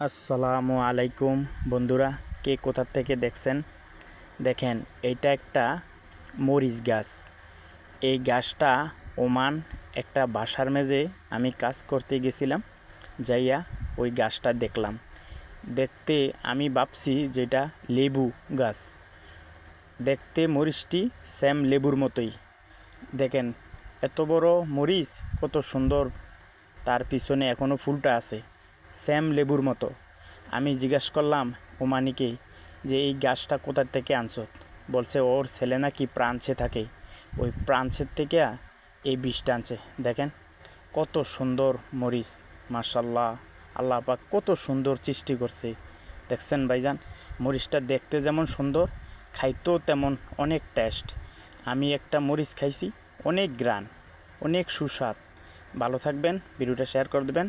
আসসালামু আলাইকুম বন্ধুরা, কে কোথা থেকে দেখছেন? দেখেন, এটা একটা মরিচ গাছ। এই গাছটা ওমান একটা বাসার মেঝে আমি কাজ করতে গেছিলাম, যাইয়া ওই গাছটা দেখলাম। দেখতে আমি ভাবছি যেটা লেবু গাছ। দেখতে মরিচটি স্যাম লেবুর মতোই। দেখেন, এত বড় মরিচ, কত সুন্দর। তার পিছনে এখনও ফুলটা আছে। স্যাম লেবুর মতো। আমি জিজ্ঞেস করলাম, ওমানিকে, যে এই গাছটা কোথা থেকে আনছো? বলছে, ওর ছেলে নাকি প্রাঞ্চে থাকে। ওই প্রাঞ্চের থেকে এই বীজটা আনছে। দেখেন, কত সুন্দর মরিচ মার্শাল্লাহ আল্লাহ পাক কত সুন্দর সৃষ্টি করছে। দেখছেন ভাইজান, মরিচটা দেখতে যেমন সুন্দর, খাইতেও তেমন অনেক টেস্ট আমি একটা মরিচ খাইছি, অনেক গ্রান, অনেক সুস্বাদ। ভালো থাকবেন, ভিডিওটা শেয়ার করে দেবেন।